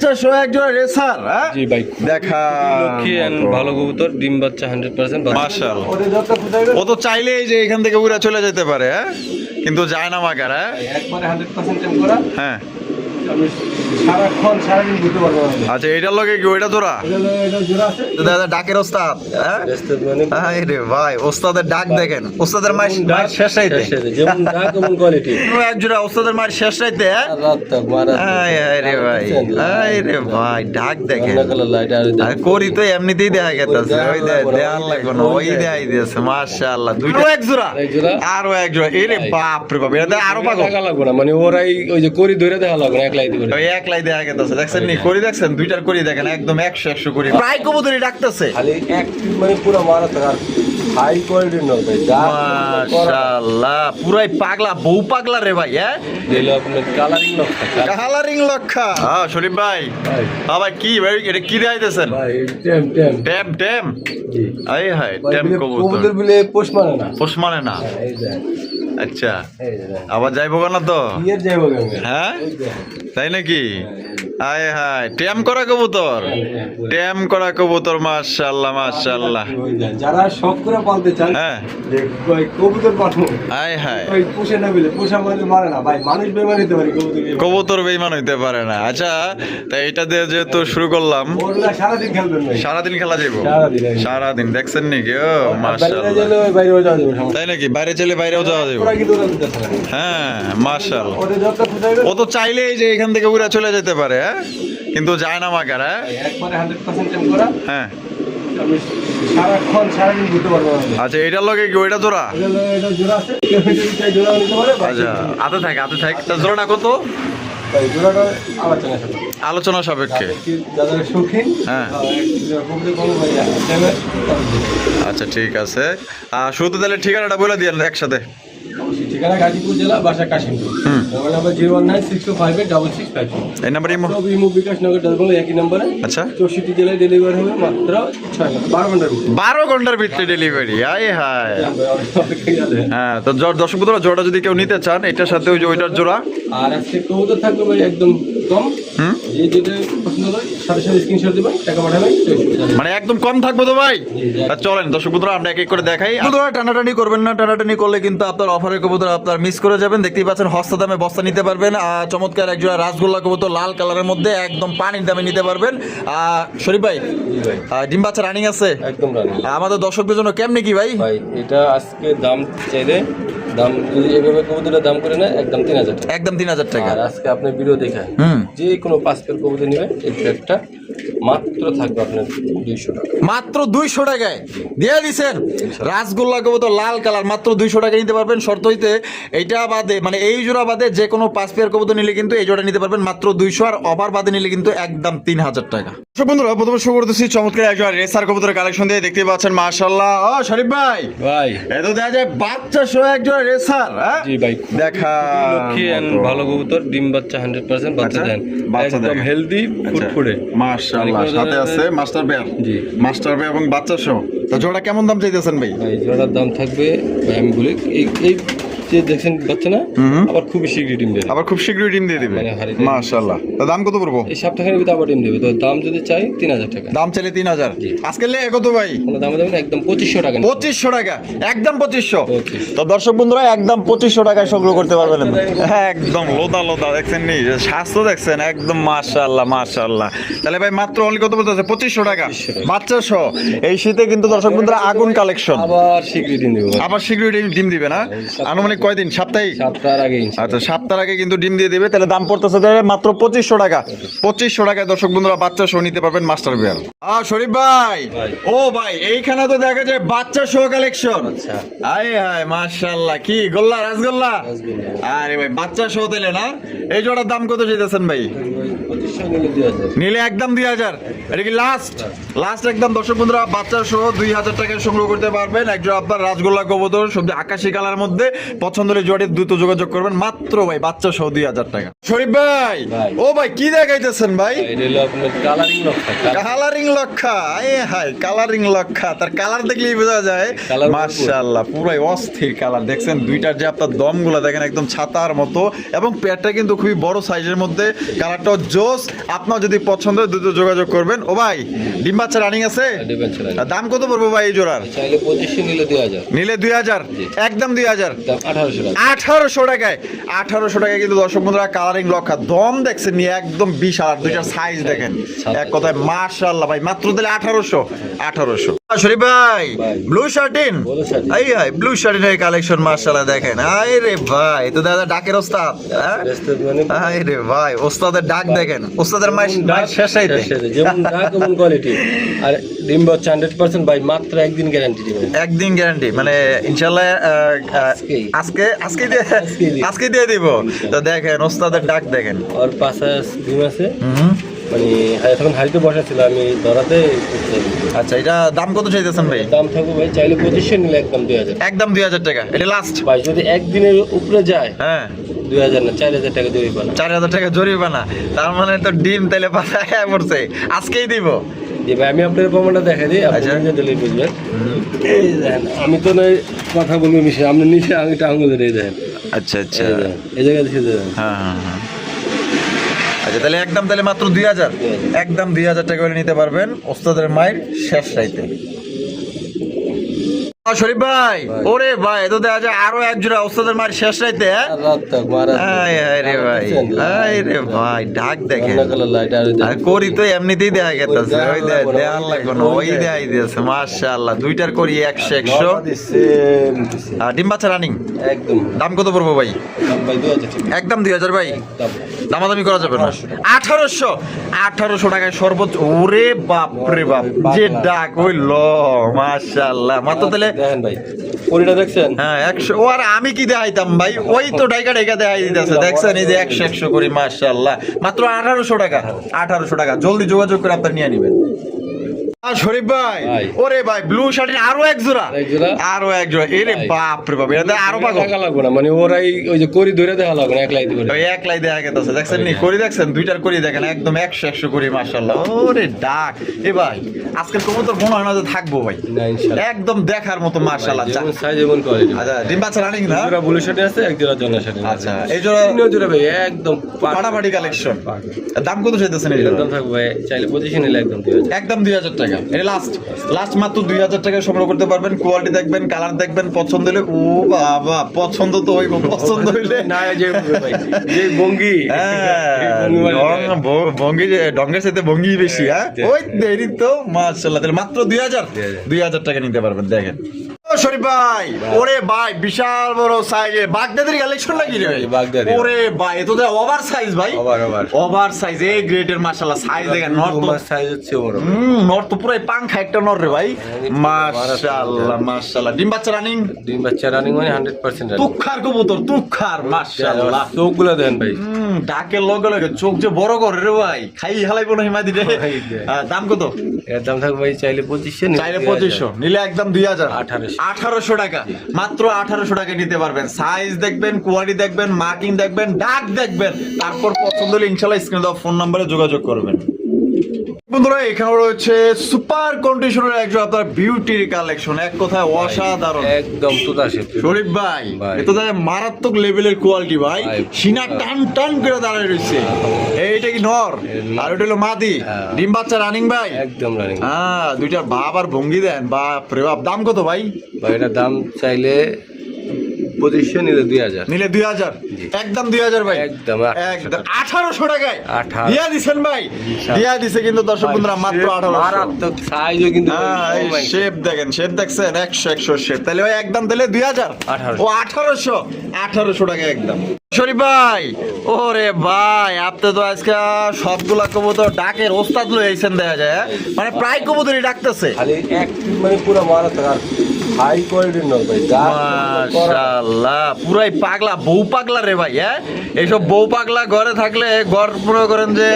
বাচ্চা সহ একজোড়া রেসার হ্যাঁ? জি ভাই। দেখা লক্ষ্মী ভালো কবুতর ডিম বাচ্চা হান্ড্রেড পার্সেন্ট মার্শাল ও তো চাইলেই যে এখান থেকে উড়ে চলে যেতে পারে হ্যাঁ? কিন্তু যায় না মাগার হ্যাঁ? একবারে হান্ড্রেড পার্সেন্ট টেম করা। হ্যাঁ। সারাক্ষণ সারাদিন ঘুরতে পারব আচ্ছা এটার লগে কি ওইটা জোড়া? দাদা ডাকের ওস্তাদ হ্যাঁ? রে ভাই ওস্তাদের ডাক দেখেন। ওস্তাদের মায়ের মায়ের শেষ রাইতে। যেমন ডাক তেমন কোয়ালিটি ও একজোড়া ওস্তাদের মায়ের শেষ রাইতে হ্যাঁ? রাত তক মারা রে ভাই রে ভাই ডাক দেখেন। আর আর করি তো এমনিতেই দেখা গেছে ওই দে লাগবে না ওই দেখাই দিয়েছে মাশাআল্লাহ। দুইটা এক জোড়া? আরও এক জোড়া? এরে বাপ রে বাপ এটা আরও পাগল। লাগবে না মানে ওরাই ওই যে করি ধরে দেখা লাগবে না এক লাইট করে ওই একলাই দেখা গেছে দেখছেন নি? করি দেখছেন? দুইটার করি দেখেন একদম একশো একশো করি। প্রায় কবুতরি ডাকতেছে। খালি এক মানে পুরো মারা থাকার হাই কোয়ালিটির নয় ভাই মাশাআল্লাহ পুরাই পাগলা বউ পাগলা রে ভাই হ্যাঁ? দিল আপনার কালারিং নকশা কালারিং লক্ষা হ্যাঁ শরীফ ভাই। ভাই। হ্যাঁ ভাই কি ভাই এটা কি দেখাইতেছেন? ভাই টেম টেম। টেম টেম? আই হাই টেম কবুতর। কবুতর বিলে পোষ মানে না। পোষ মানে না। এই যে। আচ্ছা। আবার যাইবো কেন তো? হ্যাঁ? তাই নাকি? আয় হায় টেম করা কবুতর টেম করা কবুতর মাশাআল্লাহ মাশাআল্লাহ। যারা শখ করে পালতে চান হ্যাঁ। কবুতর আয় হায় ওই পুষে না বিলে পোষা মানে মারে না ভাই মানুষ হতে পারে কবুতর কবুতর হইতে পারে না। আচ্ছা তাই এটা দিয়ে যেহেতু শুরু করলাম সারাদিন খেলবেন ভাই। সারাদিন খেলা যাব সারাদিন দেখছেন নাকি ও মাশাআল্লাহ। বাইরেও যাওয়া যাবে তাই নাকি? বাইরে চলে বাইরেও যাওয়া যাবে হ্যাঁ মাশাআল্লাহ। ও তো চাইলেই যে এখান থেকে উড়ে চলে যেতে পারে হ্যাঁ? কিন্তু যায় না মাগার হ্যাঁ? হ্যাঁ। আচ্ছা এটার লগে কি ওইটা তোরা জোড়া আচ্ছা হাতে থাকে হাতে থাকে। তা জোড়াটা কত? আলোচনা সাপেক্ষে। হ্যাঁ। আচ্ছা ঠিক আছে। শুরুতে তাহলে ঠিকানাটা বলে দিয়ে একসাথে। ঠিকানা গাজীপুর জেলা বাসা Kashimpur. Mobile number zero one nine six two five eight double six five এই নাম্বারই সব ইমো বিকাশ নগর ডালবল একই নম্বরে। আচ্ছা। চৌষট্টি জেলায় ডেলিভারি হবে মাত্র ছয় বারো ঘণ্টার ভিতরে। বারো ঘণ্টার ভিতরে ডেলিভারি আয় হায়। হ্যাঁ তো দর্শক বন্ধুরা জোড়া যদি কেউ নিতে চান এটার সাথে ওই যে ওইটার জোড়া। আর আজকে কবুতর থাকবে একদম কম। হুম? যে যেটা পছন্দ করে সাথে সাথে স্ক্রিনশট দেবেন টাকা পাঠাবেন মানে একদম কম থাকব তো ভাই। চলেন দর্শক বন্ধুরা আমরা এক এক করে দেখাই। বন্ধুরা টানাটানি করবেন না টানাটানি করলে কিন্তু আপনার অফারের কবুতর আপনার মিস করে যাবেন। দেখতেই পাচ্ছেন হস্ত দামে বস্তা নিতে পারবেন আর চমৎকার একজোড়া রাসগোল্লা কবুতর লাল কালারের মধ্যে একদম পানির দামে নিতে পারবেন। শরীফ ভাই ডিম বাচ্চা রানিং আছে? একদম রানি আমাদের দর্শকদের জন্য কেমনি কি ভাই? ভাই এটা আজকে দাম চাইলে দাম যদি এভাবে কবুতরের দাম করে না একদম তিন হাজার টাকা। একদম তিন হাজার টাকা। আর আজকে আপনি ভিডিও দেখে যে কোনো পাঁচ পেয়ার কবুতর নেবেন এই প্যাকটা মাত্র থাকবে আপনার দুইশো টাকা। মাত্র দুইশো টাকায়। দিয়ে দিছেন। রাসগোল্লা কবুতর লাল কালার মাত্র দুইশো টাকা নিতে পারবেন। শর্ত হইতে এইটা বাদে মানে এই জোড়া বাদে যে কোনো পাঁচ পেয়ার কবুতর নিলে কিন্তু এই জোড়া নিতে পারবেন মাত্র দুইশো আর অফার বাদে নিলে কিন্তু একদম তিন হাজার টাকা। দর্শক বন্ধুরা প্রথমে শুরু করতেছি চমৎকার একজন রেসার কবুতরের কালেকশন দিয়ে। দেখতে পাচ্ছেন মার্শাল্লাহ ও শরীফ ভাই। ভাই। এত দেখা যায় বাচ্চা সহ একজন রেসার হ্যাঁ? জি ভাই। দেখা লক্ষ্মী এন্ড ভালো কবুতর ডিম বাচ্চা হান্ড্রেড পার্সেন্ট বাচ্চা আচ্ছা, দেন। একদম হেলদি ফুটফুটে। মার্শাল্লাহ মানে সাথে আছে মাস্টার বেয়ার জি। মাস্টার বেয়ার এবং বাচ্চা সহ। তো জোড়া কেমন দাম চাইতেছেন ভাই? ভাই জোড়ার দাম থাকবে ভাই আমি বলি এই এই যে দেখছেন বাচ্চা না আবার খুবই শীঘ্রই ডিম দেবে। আবার খুব শীঘ্রই ডিম দিয়ে দিবে? মানে। মাশাআল্লাহ। দাম কত পড়ব? এই ভিতরে আবার ডিম দেবে। তো দাম যদি চাই তিন হাজার টাকা। দাম চাইলে তিন হাজার। জি। আজকে লে কত ভাই? কোনো দামে দেবেন একদম পঁচিশশো টাকা। পঁচিশশো টাকা। একদম তো দর্শক বন্ধুরা একদম টাকায় সংগ্রহ করতে পারবেন। একদম। লোদা লোদা। দেখছেন নি? স্বাস্থ্য দেখছেন? একদম মাশাআল্লাহ মাশাআল্লাহ। তাহলে ভাই মাত্র অনলি কত বলতেছে পঁচিশশো টাকা। 2500 টাকা। বাচ্চা সহ। এই শীতে কিন্তু দর্শক বন্ধুরা আগুন কালেকশন আবার শীঘ্রই ডিম দেবে। আবার শীঘ্রই ডিম দিবে না? আনুমানিক কয়দিন? সাপ্তাহিক সপ্তাহের আগে আচ্ছা সপ্তাহ আগে কিন্তু ডিম দিয়ে দিবে তাহলে দাম পড়তেছে মাত্র পঁচিশশো টাকা। পঁচিশশো টাকায় দর্শক বন্ধুরা বাচ্চা শো নিতে পারবেন মাস্টার বিয়ার আ শরীফ ভাই। ও ভাই এইখানে তো দেখা যায় বাচ্চা শো কালেকশন আচ্ছা। আয় হায় মাশাআল্লাহ কি গোল্লা রাসগোল্লা। আরে ভাই বাচ্চা শো দিলে না? এই জোড়ার দাম কত চাইতেছেন ভাই? নিলে একদম দুই হাজার। এটা কি লাস্ট লাস্ট একদম দর্শক বন্ধুরা বাচ্চা সহ দুই হাজার টাকায় সংগ্রহ করতে পারবেন। একজন আপনার রাসগোল্লা কবুতর সবজি আকাশি কালার মধ্যে। পছন্দ হলে জোয়াটি দ্রুত যোগাযোগ করবেন মাত্র ভাই বাচ্চা সহ দুই হাজার টাকা। শরীফ ভাই। ও ভাই কি দেখাইতেছেন ভাই? কালারিং লক্ষা এ হাই কালারিং লক্ষা। তার কালার দেখলেই বোঝা যায়। মাশাআল্লাহ পুরাই অস্থির কালার দেখছেন দুইটার যে আপনার দমগুলো দেখেন একদম ছাতার মতো। এবং পেটটা কিন্তু খুবই বড় সাইজের মধ্যে। কালারটাও জোস। আপনার যদি পছন্দ হয় দ্রুত যোগাযোগ করবেন। ও ভাই ডিম বাচ্চা রানিং আছে? আর দাম কত পড়ব ভাই এই জোড়ার? নিলে দুই হাজার। একদম দুই হাজার। আঠারোশো টাকায় আঠারোশো টাকায় কিন্তু দর্শক বন্ধুরা কালারিং লক্ষা দম দেখছেন নিয়ে একদম বিশাল দুইটার সাইজ দেখেন। এক কথায় মার্শাল্লাহ ভাই মাত্র দিলে আঠারোশো আঠারোশো। শরীফ ভাই ভাই। ব্লু শার্টিন এই হাই ব্লু শার্টিনের কালেকশন মার্শাল্লাহ দেখেন। আই রে ভাই তো দাদা ডাকের ওস্তাদ হ্যাঁ? মানে আই রে ভাই ওস্তাদের ডাক দেখেন। ওস্তাদের মাই মাই শেষ আইতে যেমন ডাক তেমন কোয়ালিটি আর ডিম হচ্ছে হান্ড্রেড পার্সেন্ট ভাই মাত্র একদিন গ্যারান্টি দিবেন। একদিন গ্যারান্টি মানে ইনশাল্লাহ। আজকে আজকে দিয়ে আজকে দিয়ে দিব। তো দেখেন ওস্তাদের ডাক দেখেন। আর পাশে ডিম আছে। মানে হ্যাঁ, তখন হাড়িতে বসা ছিল আমি ধরাতে আচ্ছা এটা দাম কত চাইতেছেন ভাই? দাম থাকবে ভাই চাইলে পঁচিশশো নিলে একদম দুই হাজার। একদম দুই হাজার টাকা এটা লাস্ট ভাই যদি একদিনের উপরে যায় হ্যাঁ। দুই হাজার না চার হাজার টাকা জরিমানা চার হাজার টাকা জরিমানা তার মানে তো ডিম তাইলে পাঠায় পড়ছে। আজকেই দিব। ভাই আমি আপনার প্রমাণটা দেখা দিই আপনি আচ্ছা। দিলে বুঝবেন। আমি তো নয় কথা বলব মিশে আপনি নিচে আঙুলটা আঙুল ধরে দেন আচ্ছা আচ্ছা। এই জায়গায় দেখে দেবেন হ্যাঁ হ্যাঁ হ্যাঁ। আচ্ছা তাহলে একদম তাহলে মাত্র দুই হাজার। একদম দুই হাজার টাকা করে নিতে পারবেন ওস্তাদের মায়ের শেষ রাইতে। শরীফ ভাই ওরে ভাই তো দেখা যায় আরও এক জোড়া ওস্তাদের মায়ের শেষ রাইতে হ্যাঁ? মারা রে ভাই রে ভাই ডাক আর আর করি তো এমনিতেই দেখা ওই দে- দেয়ার লাগবে না ওই দিয়েছে মাশাআল্লাহ দুইটার করি একশো একশো। ডিম বাচ্চা রানিং একদম। দাম কত পড়ব ভাই? একদম দুই হাজার ভাই? দামাদামি করা যাবে না। আঠারোশো আঠারোশো? টাকায় সর্বোচ্চ ওরে বাপ রে বাপ যে ডাক ওই ল মাশাআল্লাহ। মাত্র তাহলে হ্যাঁ একশো, ও আর আমি ভাই? ওই তো দেখছেন এই যে একশো একশো করি মাত্র আঠারোশো টাকা আঠারোশো টাকা। জলদি যোগাযোগ করে আপনার নিয়ে নেবেন। শরীফ ভাই। ওরে ভাই ব্লু শার্টের আরও এক জোড়া। আরও এক জোড়া। এরে বাপ রে বাপ এটা আরও পাগল। দেখা লাগবে না মানে ওরাই ওই যে করি ধরে দেখা লাগবে না একলাই ওই একলাই দেখা গেছে দেখছেন নি? করি দেখছেন? দুইটার করি দেখেন একদম একশো একশো করি মার্শাল্লাহ ওরে ডাক। এ ভাই আজকের কবুতর মনে হয় না যে থাকব ভাই। না ইনশাআল্লাহ। একদম দেখার মতো যেমন সাইজ যেমন কোয়ালিটি আচ্ছা ডিম বাচ্চা রানিং না? জোড়া ব্লু শার্টে আছে এক জোড়া শার্টে আচ্ছা এই জোড়া তিনও জোড়া ভাই একদম ফাটাফাটি কালেকশন দাম কত চাইতেছেন এই জোড়া? একদম থাকবে ভাই চাইলে নিলে একদম একদম দুই হাজার টাকা। এটা লাস্ট লাস্ট মাত্র দুই হাজার টাকা সংগ্রহ করতে পারবেন। কোয়ালিটি দেখবেন কালার দেখবেন পছন্দ হলে ও বাবা পছন্দ তো হইব পছন্দ হইলে। না যে যে ভঙ্গি হ্যাঁ, ভঙ্গি মানে ডং- ভ- ভঙ্গি যে- ডঙ্গের সাথে ভঙ্গি বেশি হ্যাঁ? ওই দেরি তো তাহলে মাত্র দুই হাজার। দুই হাজার টাকা নিতে পারবেন দেখেন। শরীফ ভাই ওরে ভাই বিশাল বড় সাইজে বাগদাদের কালেকশন নাকি রে? বাগদাদি। ওরে ভাই এ তো ওভার সাইজ ভাই. ওভার সাইজ গ্রেডের মার্শাল্লাহ সাইজ দেখেন নর্থ সাইজ হচ্ছে বড়। হুম পুরাই পাংখা একটা নর রে ভাই। মাশাআল্লাহ মাশাআল্লাহ। ডিম বাচ্চা রানিং ডিম বাচ্চা রানিং মানে হান্ড্রেড পার্সেন্ট তুখার কবুতর তুখার মাশাআল্লাহ। চোখগুলো দেন ভাই। হুম ডাকের লগে লগে চোখ যে বড় করে রে ভাই খাই হালাইবো না হিমাদি রে। দাম কত? এর দাম থাকবে ভাই চাইলে পঁচিশশো চাইলে পঁচিশশো নিলে একদম দুই হাজার। 1800 আঠারোশো টাকা। মাত্র আঠারোশো টাকা নিতে পারবেন। সাইজ দেখবেন কোয়ালিটি দেখবেন মার্কিং দেখবেন ডাক দেখবেন। তারপর পছন্দ হলে ইনশাল্লাহ স্ক্রিনে দেওয়া ফোন নাম্বারে যোগাযোগ করবেন। বন্ধুরা এখানে রয়েছে সুপার কন্ডিশনের একজন আপনার বিউটির কালেকশন এক কথায় অসাধারণ। একদম শরীফ ভাই ভাই। এ তো মারাত্মক লেভেলের কোয়ালিটি ভাই। সিনা টান টান করে দাঁড়ায় রয়েছে। এইটা কি নর? আর ওটা হলো মাদি। হ্যাঁ। ডিম বাচ্চা রানিং ভাই? একদম রানিং হ্যাঁ দুইটার বাপ আর ভঙ্গি দেন। বাপ রে বাপ দাম কত ভাই? ভাই এটার দাম চাইলে পঁচিশশো নিলে দুই হাজার। নিলে দুই হাজার? একদম দুই হাজার ভাই। একদম, একদম। আঠারোশো টাকায়। দিয়া দিছেন ভাই। দিয়া দিছে কিন্তু দর্শক বন্ধুরা মাত্র আঠারোশো। মারাত্মক সাইজও কিন্তু শেপ দেখেন শেপ দেখছেন একশো একশো শেপ তাহলে ভাই একদম তাহলে দুই হাজার? ও আঠারোশো। আঠারোশো টাকা একদম। শরীফ ভাই। ওরে ভাই আপনি তো আজকে সবগুলা কবুতর ডাকের ওস্তাদ লয়ে দেখা যায় হ্যাঁ? মানে প্রায় কবুতরই ডাকতেছে। খালি এক মানে পুরো মারাত্মক আর হাই কোয়ালিটির ভাই মাশাআল্লাহ পুরাই পাগলা বউ পাগলা রে ভাই হ্যাঁ? এইসব বউ পাগলা ঘরে থাকলে ঘর মনে করেন যে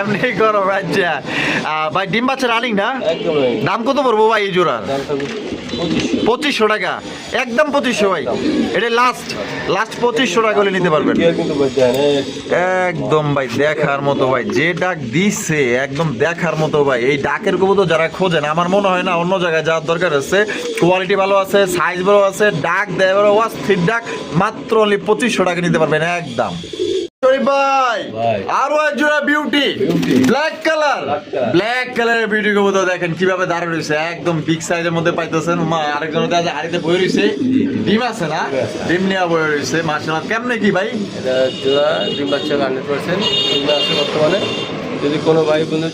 এমনি গরম আচ্ছা। ভাই ডিম বাচ্চা রানিং না? নাম দাম কত পড়ব ভাই এই জোড়ার? পঁচিশশো টাকা। একদম পঁচিশশো ভাই। এটা লাস্ট লাস্ট পঁচিশশো টাকা হলে নিতে পারবেন। একদম ভাই, দেখার মতো ভাই, যে ডাক দিচ্ছে একদম দেখার মতো ভাই। এই ডাকের কবুতর যারা খোঁজেন, আমার মনে হয় না অন্য জায়গায় যাওয়ার দরকার আছে। কোয়ালিটি ভালো আছে সাইজ ভালো আছে, ডাক দেয় ভালো স্থির ডাক, মাত্র অনলি পঁচিশশো টাকা নিতে পারবেন, একদম। আরও এক জোড়া বিউটি ব্ল্যাক কালার। ব্ল্যাক কালারের বিউটি কবুতর দেখেন কীভাবে দাঁড়িয়ে রয়েছে একদম বিগ সাইজের মধ্যে পাইতেছেন। মা আরেকজন কাছে হাড়িতে বয়ে রয়েছে ডিম আছে না? ডিম। ডিম বয়ে রয়েছে মার্শাল কেমনে কি ভাই? জোড়া ডিম বাচ্চা হান্ড্রেড পার্সেন্ট আছে বর্তমানে। যদি কোনো ভাই বন্ধু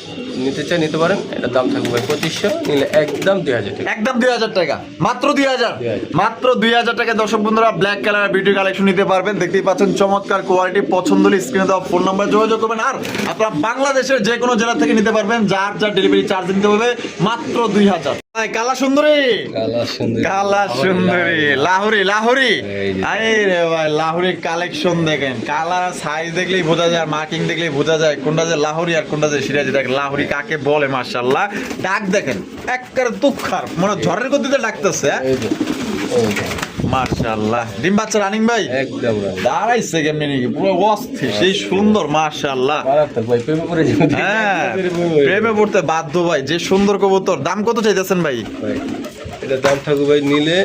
নিতে চাই নিতে পারেন। এটা দাম থাকবে ভাই পঁচিশশো নিলে একদম দুই হাজার টাকা। একদম দুই হাজার টাকা। মাত্র দুই হাজার? 2000 মাত্র দুই হাজার টাকা। দর্শক বন্ধুরা ব্ল্যাক কালার বিউটি কালেকশন নিতে পারবেন। দেখতেই পাচ্ছেন চমৎকার কোয়ালিটি পছন্দ হলে স্ক্রিনে দেওয়া ফোন নাম্বার যোগাযোগ করবেন। আর আপনারা বাংলাদেশের যে কোনো জেলা থেকে নিতে পারবেন যার যার ডেলিভারি চার্জ নিতে হবে মাত্র দুই হাজার। কালা সুন্দরী। কালা সুন্দরী। লাহোরি লাহোরি। আরে রে ভাই লাহোরি কালেকশন দেখেন। কালার সাইজ দেখলেই বোঝা যায় মার্কিং দেখলেই বোঝা যায় কোনটা যে লাহোরি আর কোনটা যে সিরাজি। দেখেন লাহোরি কাকে বলে মার্শাল্লাহ ডাক দেখেন একবার তুক্ষার। মনে ঝড়ের গতিতে ডাকতেছে এই যে, এই যে, মার্শাল্লাহ। ডিম বাচ্চা রানিং ভাই? একদম দাঁড়াইছে কেমনি নাকি? পুরো অস্থির সেই সুন্দর মার্শাল্লাহ। হ্যাঁ প্রেমে পড়ে যাবে। প্রেমে পড়তে বাধ্য ভাই যে সুন্দর কবুতর। দাম কত চাইতেছেন ভাই? এটা দাম থাকবে ভাই নিলে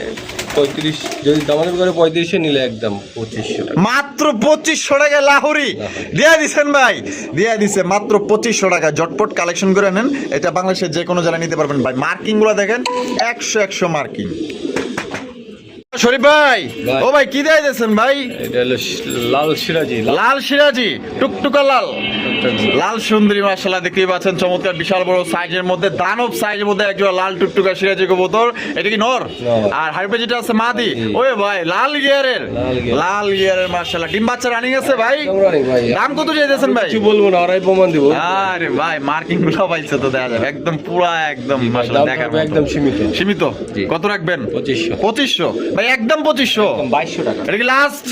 পঁয়ত্রিশ যদি দামাদামি করে পঁয়ত্রিশে নিলে একদম পঁচিশশো মাত্র পঁচিশশো টাকা লাহোরি। দিয়া দিছেন ভাই দিয়া দিছে মাত্র পঁচিশশো টাকা। জটপট কালেকশন করে নেন। এটা বাংলাদেশের যে কোনো জেলায় নিতে পারবেন ভাই। মার্কিংগুলো দেখেন একশো একশো মার্কিং। শরীফ ভাই। ও ভাই কি দেয় দিয়েছেন ভাই লাল সিরাজি লাল সিরাজি টুকটুকা লাল। লাল সুন্দরী মাসাল্লাহ দেখতেই পাচ্ছেন চমৎকার বিশাল বড় সাইজের মধ্যে দানব সাইজের মধ্যে একজন লাল টুকটুকা সিরাজি কবুতর। এটা কি নর। আর হাইপে যেটা আছে মাদি। ওই ভাই লাল গিয়ারের। লাল গিয়ারের মাসাল্লাহ ডিম বাচ্চা রানিং আছে ভাই? দাম কত চাইতেছেন ভাই? কিছু বলব না ওরাই প্রমাণ দিব। আরে ভাই মার্কিংগুলো পাইছে তো দেখা যাবে একদম পুরা একদম দাম দেখার একদম সীমিত। সীমিত? কত রাখবেন? পঁচিশশো। পঁচিশশো? ভাই একদম পঁচিশশো। বাইশশো টাকা। এটা কি লাস্ট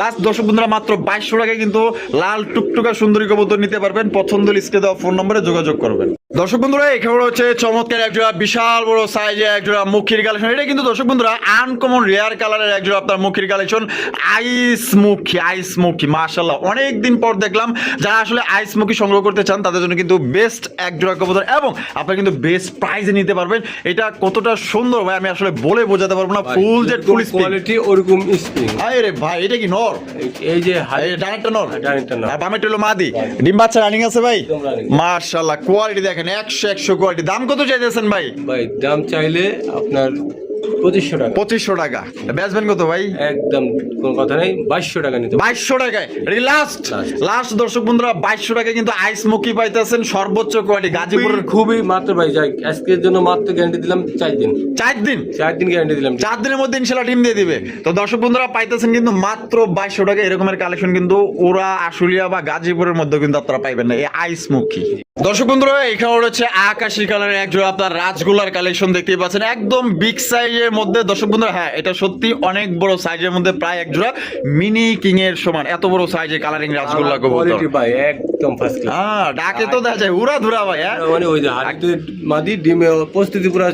লাস্ট দর্শক বন্ধুরা মাত্র বাইশশো টাকায় কিন্তু লাল টুকটুকা সুন্দরী কবুতর নিতে পারবেন। পছন্দ লিস্টে দেওয়া ফোন নম্বরে যোগাযোগ করবেন। দর্শক বন্ধুরা এখানে হচ্ছে চমৎকার একজোড়া বিশাল বড় সাইজে একজোড়া মুখির কালেকশন এটা কিন্তু দর্শক বন্ধুরা আনকমন রেয়ার কালারের একজোড়া আপনার মুখির কালেকশন আইস মুখী আইস মুখী মাশাল্লাহ অনেক দিন পর দেখলাম যারা আসলে আইস মুখী সংগ্রহ করতে চান তাদের জন্য কিন্তু বেস্ট একজোড়া কবুতর এবং আপনারা কিন্তু বেস্ট প্রাইজে নিতে পারবেন। এটা কতটা সুন্দর ভাই আমি আসলে বলে বোঝাতে পারব না ফুল যে ফুল কোয়ালিটি ওরকম স্প্রিং আরে ভাই এটা কি নর? এই যে এই ডানেরটা নর? ডানেরটা নর। বামেরটা হলো মাদি। ডিম বাচ্চা রানিং আছে ভাই? মার্শাল্লাহ কোয়ালিটি দেখেন। একশো একশো কোয়ালিটি দাম কত চাইতেছেন ভাই? ভাই দাম চাইলে আপনার পঁচিশশো টাকা। পঁচিশশো টাকা। বেচবেন কত ভাই? একদম কোনো কথা নেই বাইশশো টাকা নিতে বাইশশো টাকায়। লাস্ট লাস্ট দর্শক বন্ধুরা বাইশশো টাকায় কিন্তু আইস মুখি পাইতেছেন সর্বোচ্চ কোয়ালিটি গাজীপুরের খুবই মাত্র ভাই যাই আজকের জন্য মাত্র গ্যারান্টি দিলাম চার দিন। চার দিন? চার দিন গ্যারান্টি দিলাম। চার দিনের মধ্যে ইনশাল্লাহ টিম দিয়ে দিবে। তো দর্শক বন্ধুরা পাইতেছেন কিন্তু মাত্র বাইশশো টাকা এরকমের কালেকশন কিন্তু ওরা আশুলিয়া বা গাজীপুরের মধ্যে কিন্তু আপনারা পাইবেন না। এই আইস মুখী দর্শক বন্ধুরা এখানে রয়েছে আকাশি কালারের একজোড়া আপনার রাজগোলার কালেকশন দেখতেই পাচ্ছেন। একদম বিগ সাইজের মধ্যে দর্শক বন্ধুরা হ্যাঁ এটা সত্যি অনেক বড় সাইজের মধ্যে প্রায় একজোড়া মিনি কিং এর সমান। এত বড় সাইজের কালারিং রাজগোল্লা কবুতর। কোয়ালিটি ভাই একদম ফার্স্ট ক্লাস হ্যাঁ ডাকে তো দেখা যায় উড়া ধুরা ভাই হ্যাঁ। মানে ওই যে হাড়িতে মাদি ডিমে প্রস্তুতি পুরো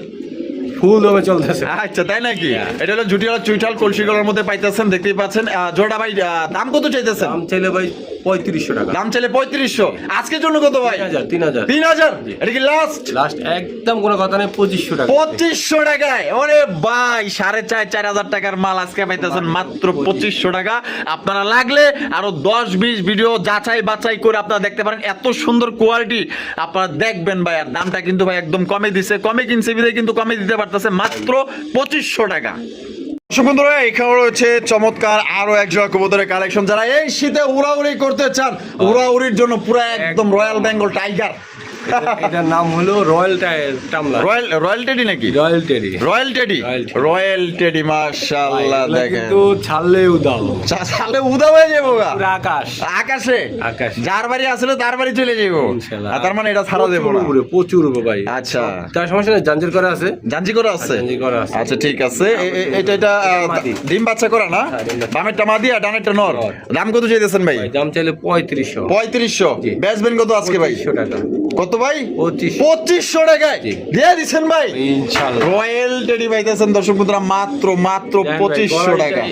ফুল দমে চলতেছে। আচ্ছা তাই নাকি? এটা হলো জুটিয়ালা চুইটাল কলসি গলার মধ্যে পাইতেছেন দেখতেই পাচ্ছেন। জোড়া ভাই দাম কত চাইতেছেন? দাম চাইলে ভাই পঁয়ত্রিশশো টাকা। দাম চাইলে পঁয়ত্রিশশো। আজকের জন্য কত ভাই? তিন হাজার তিন হাজার। এটা কি লাস্ট লাস্ট একদম কোনো কথা নেই পঁচিশশো টাকা। পঁচিশশো টাকায়। ওরে ভাই সাড়ে চার চার হাজার টাকার মাল আজকে পাইতেছেন মাত্র পঁচিশশো টাকা। আপনারা লাগলে আরও দশ বিশ ভিডিও যাচাই বাছাই করে আপনারা দেখতে পারেন। এত সুন্দর কোয়ালিটি আপনারা দেখবেন ভাই। আর দামটা কিন্তু ভাই একদম কমে দিছে। কমে কিনছে বিধে কিন্তু কমে দিতে পারতেছে মাত্র পঁচিশশো টাকা। বন্ধুরা এখানে রয়েছে চমৎকার আরও একজোড়া কবুতরের কালেকশন যারা এই শীতে উড়াউড়ি করতে চান উড়াউড়ির জন্য পুরো একদম রয়্যাল বেঙ্গল টাইগার এটার নাম হলো রয়্যাল টামলা। রয়্যাল রয়্যাল টেডি নাকি? Royal terry royal teddy? Royal teddy. মাশাআল্লাহ দেখেন। ছাড়লে উদাও। তাহলে উদা হয়ে যাব। আকাশ। আকাশে? আকাশে। যার বাড়ি আসলে তার বাড়ি চলে যাব আর তার মানে এটা ছাড়া দেবো না। প্রচুর ভাই। আচ্ছা। তার সমস্যা নেই জাঞ্জির করা আছে। জাঞ্জি করা আছে? জাঞ্জি করা আছে। আচ্ছা ঠিক আছে। এটা এটা ডিম বাচ্চা করা না? হ্যাঁ, বাচ্চা। বামেরটা মাদি আর ডানেরটা নর। দাম কত চাইতেছেন ভাই? ভাই, দাম চাইলে পঁয়ত্রিশশো। পঁয়ত্রিশশো। বেচবেন কত আজকে ভাই? কত ভাই? পঁচিশশো টাকায়। দিয়ে দিচ্ছেন ভাই? রয়্যাল টেডি পাইতেছেন দর্শক বন্ধুরা মাত্র মাত্র পঁচিশশো টাকা।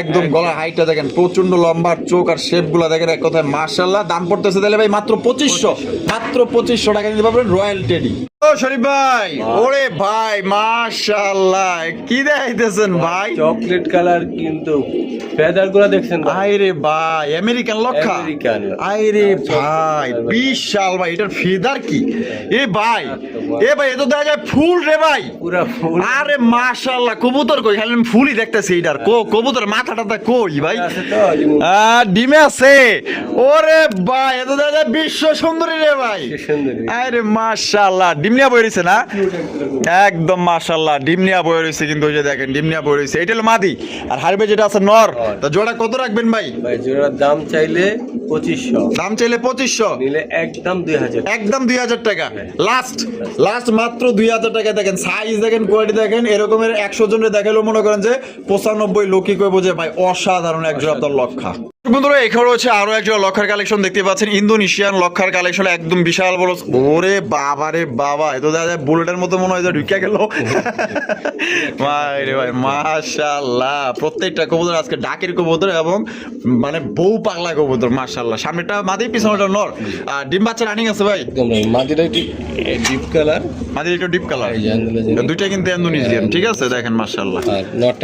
একদম গলার হাইটটা দেখেন প্রচণ্ড লম্বা চোখ আর শেপগুলা দেখেন এক কথায় মার্শাল্লাহ দাম পড়তেছে তাহলে ভাই মাত্র পঁচিশশো। মাত্র পঁচিশশো টাকা দিতে পারবেন রয়্যাল টেডি। শরীফ ভাই। ওরে ভাই মার্শাল্লাহ কি দেখাইতেছেন ভাই? চকলেট কালার কিন্তু ফেদারগুলো দেখছেন ভাই? আইরে ভাই আমেরিকান লক্ষা। আমেরিকান। আইরে ভাই বিশাল ভাই এটার ফিদার কি? এ ভাই এ ভাই এ তো দেখা যায় ফুল রে ভাই। পুরা ফুল। আরে মাশাআল্লাহ কবুতর কই? খালি ফুলই দেখতেছি এটার কো কবুতর মাথাটা তা কই ভাই? ডিমে আছে। ওরে ভাই এত দেখা যায় বিশ্ব সুন্দরী রে ভাই। আরে মাশাআল্লাহ ডিম নিয়া বই রইছে না? একদম মাশাআল্লাহ ডিম নিয়া বই রইছে কিন্তু ওই যে দেখেন ডিম নিয়া বই রইছে। এটা হলো মাদি আর হারবে যেটা আছে নর। তো জোড়া কত রাখবেন ভাই? ভাই জোড়ার দাম চাইলে পঁচিশশো। দাম চাইলে পঁচিশশো? নিলে একদম দুই হাজার একদম দুই হাজার টাকা। লাস্ট লাস্ট মাত্র দুই হাজার টাকা দেখেন। সাইজ দেখেন কোয়ালিটি দেখেন এরকমের একশো জনের দেখালেও মনে করেন যে পঁচানব্বই লোকই কই বোঝে ভাই অসাধারণ একজন আপনার লক্ষা। বন্ধুরা এখানে রয়েছে আরও একজন লক্ষার কালেকশন দেখতে পাচ্ছেন। ইন্দোনেশিয়ান লক্ষার কালেকশন একদম বিশাল বড়। ওরে বাবা রে বাবা এত দেখা যায় বুলেটের মতো মনে হয় যে ঢুকে গেল। ভাই রে ভাই মাশাল্লাহ প্রত্যেকটা কবুতর আজকে ডাকের কবুতর এবং মানে বউ পাগলা কবুতর মাশাল্লাহ সামনেটা মাদি পিছনেটা নর। আর ডিম বাচ্চা রানিং আছে ভাই? একটু ডিপ কালার মাদি একটু ডিপ কালার দুইটা কিন্তু ইন্দোনেশিয়ান ঠিক আছে? দেখেন মাশাল্লাহ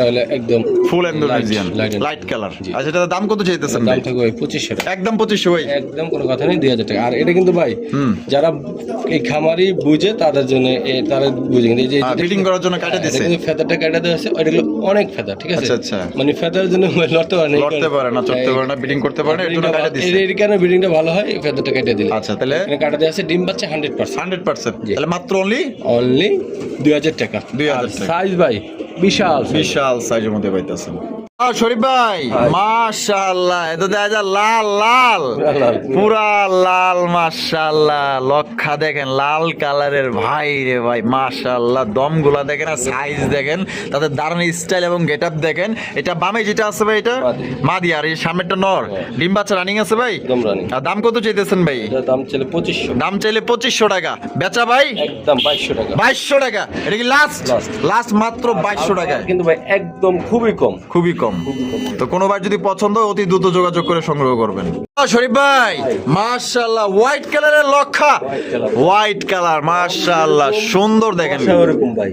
হলে একদম ফুল ইন্দোনেশিয়ান. লাইট কালার আচ্ছা এটা দাম কত চাইতেছেন দাম থাকবে ভাই পঁচিশশো একদম পঁচিশশো ভাই। একদম কোনো কথা নেই দুই হাজার টাকা। আর এটা কিন্তু ভাই যারা এই খামারি বুঝে তাদের জন্য তারা বুঝে কিন্তু এই যে করার জন্য কাটে এটা কিন্তু ফেদারটা কাটা দেওয়া আছে ওইটা অনেক ফেদার ঠিক আছে? আচ্ছা, আচ্ছা। মানে ফেদার জন্য লড়তে পারে না লড়তে পারে না চড়তে পারে না বিটিং করতে পারে না এর জন্য কাটে দিছে। এর- এর কারণে বিল্ডিংটা ভালো হয় ফেদারটা কেটে দিলে। আচ্ছা তাহলে এখানে কাটা দেওয়া আছে ডিম বাচ্চা তাহলে মাত্র অনলি টাকা। 2000 টাকা। সাইজ ভাই বিশাল বিশাল সাইজের মধ্যে পাইতেছেন। শরীফ ভাই। মাশাআল্লাহ এটা দেখা লাল লাল। পুরা লাল। মাশাআল্লাহ। লক্ষা দেখেন লাল কালারের ভাই রে ভাই মাশাআল্লাহ। দমগুলা দেখেন আর সাইজ দেখেন তাদের দারুণ স্টাইল এবং গেটআপ দেখেন। এটা বামে যেটা আছে ভাই এটা? মাদি। আর এই সামনেরটা নর। ডিম বাচ্চা রানিং আছে ভাই? আর দাম কত চাইতেছেন ভাই? দাম ছিল পঁচিশশো। দাম চাইলে পঁচিশশো টাকা। বেচা ভাই? একদম বাইশশো টাকা। বাইশশো টাকা। এটা কি লাস্ট লাস্ট মাত্র বাইশশো টাকা কিন্তু ভাই একদম খুবই কম। খুবই কম। তো কোনো ভাই যদি পছন্দ হয়, অতি দ্রুত যোগাযোগ করে সংগ্রহ করবেন। শরীফ ভাই মাশাআল্লাহ হোয়াইট কালারের লক্ষা। হোয়াইট কালার মাশাআল্লাহ সুন্দর দেখেন।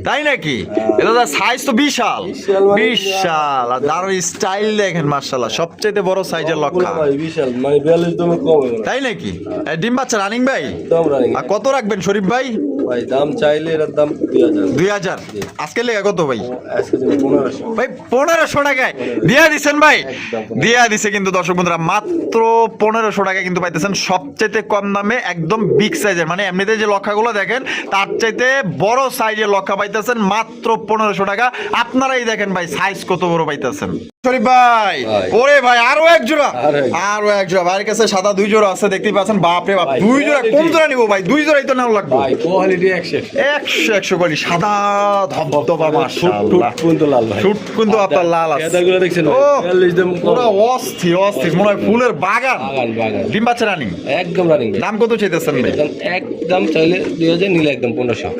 তাই নাকি? এটা সাইজ তো বিশাল। বিশাল বিশাল। আর দারুণ স্টাইল দেখেন মাশাআল্লাহ সবচেয়ে বড় সাইজের লক্ষা। বিশাল। মানে দামে কম তাই নাকি? ডিম বাচ্চা রানিং ভাই? আর কত রাখবেন শরীফ ভাই? ভাই দাম চাইলে এর দাম দুই হাজার। দুই হাজার? আজকে লেগে কত ভাই? ভাই পনেরোশো টাকায়। দিয়া ভাই? দিয়া দিছে কিন্তু দর্শক বন্ধুরা মাত্র পনেরোশো টাকা কিন্তু পাইতেছেন সবচেয়ে কম দামে একদম বিগ সাইজের মানে এমনিতে যে লক্ষাগুলো দেখেন তার চাইতে বড় সাইজের লক্ষা পাইতেছেন মাত্র পনেরোশো টাকা। আপনারাই দেখেন ভাই সাইজ কত বড় পাইতেছেন। শরীফ ভাই ভাই। ওরে ভাই আরও এক জোড়া। আরও এক। জোড়া। ভাইয়ের কাছে সাদা দুই জোড়া আছে দেখতেই পাচ্ছেন। বাপ রে বাপ দুই জোড়া কোন জোড়া নিবো ভাই? দুই জোড়াই তো নাও লাগবে। কোয়ালিটি একশো। একশো একশো সাদা ধবধবা মাশাআল্লাহ। লাল ভাই। শুট কিন্তু আপনার লাল আছে। ফেদারগুলো দেখছেন ও বিয়াল্লিশ দাম কম। পুরো অস্থির অস্থির। মনে হয় ফুলের বাগান। ডিম বাচ্চা রানিং। একদম রানিং দাম কত চাইতেছেন ভাই? একদম চাইলে দুই হাজার নিলে একদম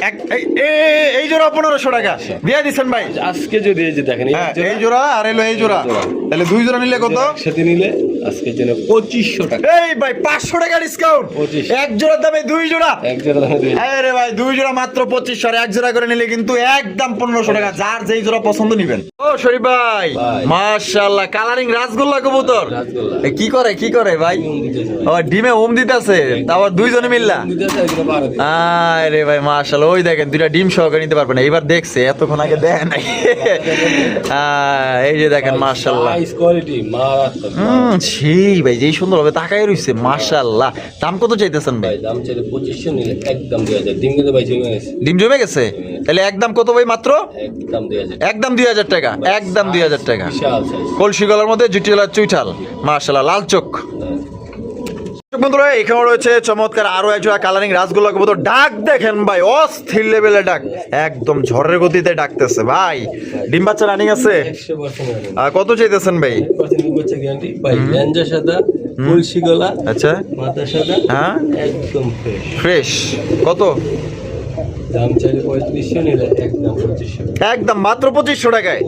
এক এই- জোড়া পনেরোশো টাকা। দিয়ে দিচ্ছেন ভাই। আজকে যদি এই যে দেখেন হ্যাঁ এই জোড়া আর এলো এই জোড়া। জোড়া। তাহলে দুই জোড়া নিলে কত সেটি নিলে আজকের জন্য পঁচিশশো টাকা। এই ভাই পাঁচশো টাকা ডিসকাউন্ট 25 এক জোড়ার দামে দুই জোড়া। এক জোড়া দামে দুই। আরে ভাই দুই জোড়া মাত্র পঁচিশশো আর এক জোড়া করে নিলে কিন্তু একদম পনেরোশো টাকা। যার যেই জোড়া পছন্দ নিবেন। ও শরীফ ভাই। মাশাআল্লাহ কালারিং রাসগোল্লা কবুতর। কি করে কি করে ভাই? ও ডিমে ওম দিতেছে? তারপর দুইজনে মিল্লা। আরে ভাই মাশাআল্লাহ ওই দেখেন দুইটা ডিম সহকারে নিতে পারবেন এবার দেখছে এতক্ষণ আগে দেয় নাই। আহ, এই যে দেখেন মাশাআল্লাহ। মারাত্মক। সেই ভাই যেই সুন্দর হবে তাকাই রইছে মাশাআল্লাহ। দাম কত চাইতেছেন ভাই? দাম চাইলে 2500 নিলে একদম 2000 ডিম কিন্তু ভাই জমে গেছে। ডিম জমে গেছে? তাহলে একদম কত ভাই মাত্র? একদম 2000 একদম দুই হাজার টাকা একদম দুই হাজার টাকা। কলসি গলার মধ্যে জুটি জুটিলার চুইঠাল। মাশাআল্লাহ লাল চোখ। বন্ধুরা এখানে রয়েছে চমৎকার আরও একজোড়া কালারিং রাসগোল্লা কবুতর। ডাক দেখেন ভাই অস্থির লেভেলে ডাক। একদম ঝড়ের গতিতে ডাকতেছে ভাই। ডিম বাচ্চা রানিং আছে? কত চাইতেছেন ভাই? 100% ডিম বাচ্চা guarantee। ভাই, ল্যাঞ্জা সাদা, কলসি গলা আচ্ছা। মাথা সাদা হ্যাঁ। একদম ফ্রেশ ফ্রেশ কত? দাম চাইলে পঁয়ত্রিশশো নিলে একদম পঁচিশশো। একদম মাত্র পঁচিশশো টাকায়।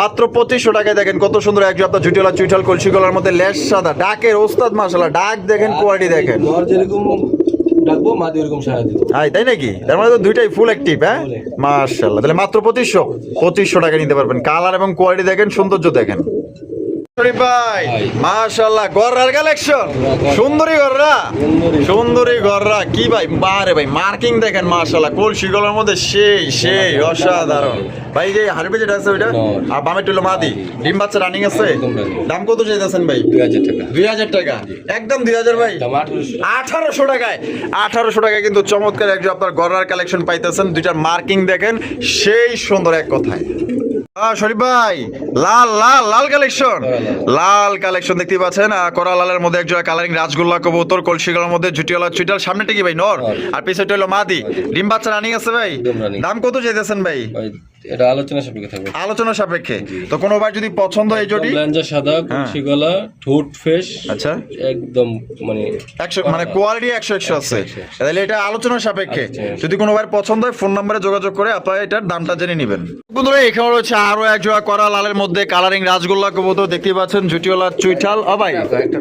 মাত্র পঁচিশশো টাকায় দেখেন কত সুন্দর এক আপনার জুটিওয়ালা চুইঠাল কলসি গলার মধ্যে লেস সাদা ডাকের ওস্তাদ মাসালা ডাক দেখেন কোয়ালিটি দেখেন। যেরকম ডাকবো মাদি ওরকম সারা দিব। হাই তাই নাকি? তার মানে তো দুইটাই ফুল অ্যাক্টিভ হ্যাঁ? তাহলে মাত্র পঁচিশশো। পঁচিশশো টাকা নিতে পারবেন। কালার এবং কোয়ালিটি দেখেন সৌন্দর্য দেখেন। ভাই। মাশাল্লাহ গররার কালেকশন সুন্দরী গররা? সুন্দরী। গররা কি ভাই? বারে ভাই মার্কিং দেখেন মাশাল্লাহ কলসি গলার মধ্যে সেই সেই অসাধারণ। ভাই যে হারবে যেটা আছে ওইটা? আর বামে টুলো মাদি। ডিম বাচ্চা রানিং আছে? দাম কত চাইতেছেন ভাই? দুই হাজার টাকা। দুই হাজার টাকা। একদম দুই হাজার ভাই? আঠারোশো। টাকায়। আঠারোশো টাকায় কিন্তু চমৎকার একজন আপনার গড়ার কালেকশন পাইতেছেন। দুইটার মার্কিং দেখেন সেই সুন্দর এক কথায়। শরীফ ভাই লাল লাল লাল কালেকশন লাল কালেকশন দেখতে পাচ্ছেন। করা লালের মধ্যে একজোড়া কালারিং রাজগোল্লা কবুতর কলসিগুলোর মধ্যে জুটিওয়ালা চুইটাল। সামনেটা কি ভাই নর। আর হলো মাদি। ডিম বাচ্চা রানিং আছে ভাই? দাম কত চাইতেছেন ভাই? এটা আলোচনা সাপেক্ষে থাকবে। আলোচনা সাপেক্ষে। তো কোনো ভাই যদি পছন্দ এই জোটি? ল্যাঞ্জা সাদা কলসি গলা ঠোঁট ফেস আচ্ছা। একদম মানে একশো মানে কোয়ালিটি একশো একশো আছে। তাহলে এটা আলোচনার সাপেক্ষে। যদি কোনো পছন্দ হয় ফোন নাম্বারে যোগাযোগ করে আপনারা এটার দামটা জেনে নেবেন। বন্ধুরা এখানে রয়েছে আরও এক জোড়া করা লালের মধ্যে কালারিং রাজগোল্লা কবুতর দেখতে পাচ্ছেন জুটিওয়ালা চুইঠাল। ও ভাই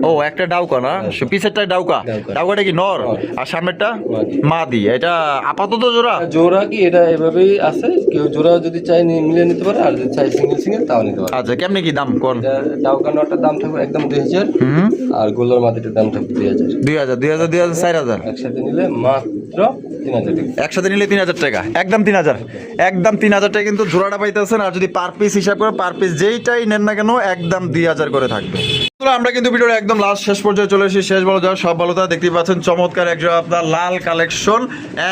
ও একটা ডাউকা না? পিছেরটা ডাউকা। ডাউকা। ডাউকাটা কি নর। আর সামনেরটা? মাদি। মাদি। এটা আপাতত জোড়া? জোড়া কি? এটা এভাবেই আছে। কেউ জোড়া যদি চাই মিলে নিতে পারে আর যদি চাই সিঙ্গেল সিঙ্গেল তাও নিতে পারে। আচ্ছা কেমনি কি দাম কোন? ডাউকা নটার দাম থাকবে একদম দুই হাজার। আর গোলার মাটিটার দাম থাকবে দুই হাজার। দুই হাজার দুই হাজার দুই হাজার চার হাজার। একসাথে নিলে মাত্র একসাথে নিলে তিন হাজার টাকা। একদম তিন হাজার। একদম তিন হাজার টাকা কিন্তু জোড়াটা পাইতেছেন। আর যদি পার পিস হিসাব করে পার পিস যেইটাই নেন না কেন, একদম দুই হাজার করে থাকবে। আমরা কিন্তু ভিডিওর একদম লাস্ট শেষ পর্যায়ে চলে এসেছি। শেষ বলো যাওয়া সব ভালো তা দেখতে পাচ্ছেন চমৎকার একজন আপনার লাল কালেকশন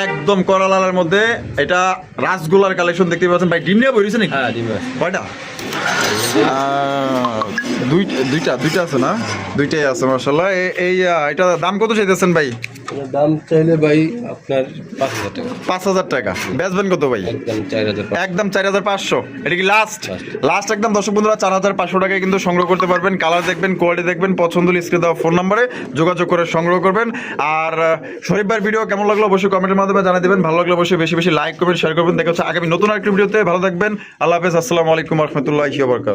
একদম কড়া লালের মধ্যে এটা রাসগোলার কালেকশন দেখতে পাচ্ছেন। ভাই ডিম নিয়ে বইছে নাকি? হ্যাঁ কয়টা? দুইটা দুইটা আছে না? দুইটাই আছে মার্শাল্লাহ এই এটা দাম কত চাইতেছেন ভাই? দাম চাইলে ভাই আপনার পাঁচ হাজার টাকা। পাঁচ হাজার টাকা। বেচবেন কত ভাই? একদম চার হাজার পাঁচশো। একদম চার হাজার পাঁচশো। এটা কি লাস্ট লাস্ট একদম দর্শক বন্ধুরা চার হাজার পাঁচশো টাকায় কিন্তু সংগ্রহ করতে পারবেন। কালার দেখবেন কোয়ালিটি দেখবেন, পছন্দ স্ক্রিনে দেওয়া ফোন নাম্বারে যোগাযোগ করে সংগ্রহ করবেন। আর শরীফবার ভিডিও কেমন লাগল অবশ্যই কমেন্টের মাধ্যমে জানিয়ে দেবেন। ভালো লাগলে অবশ্যই বেশি বেশি লাইক করবেন শেয়ার করবেন। দেখা হচ্ছে আগামী নতুন আরেকটি ভিডিওতে ভালো থাকবেন। আল্লাহ হাফেজ। আসসালামু আলাইকুম রহমতুল্লাহ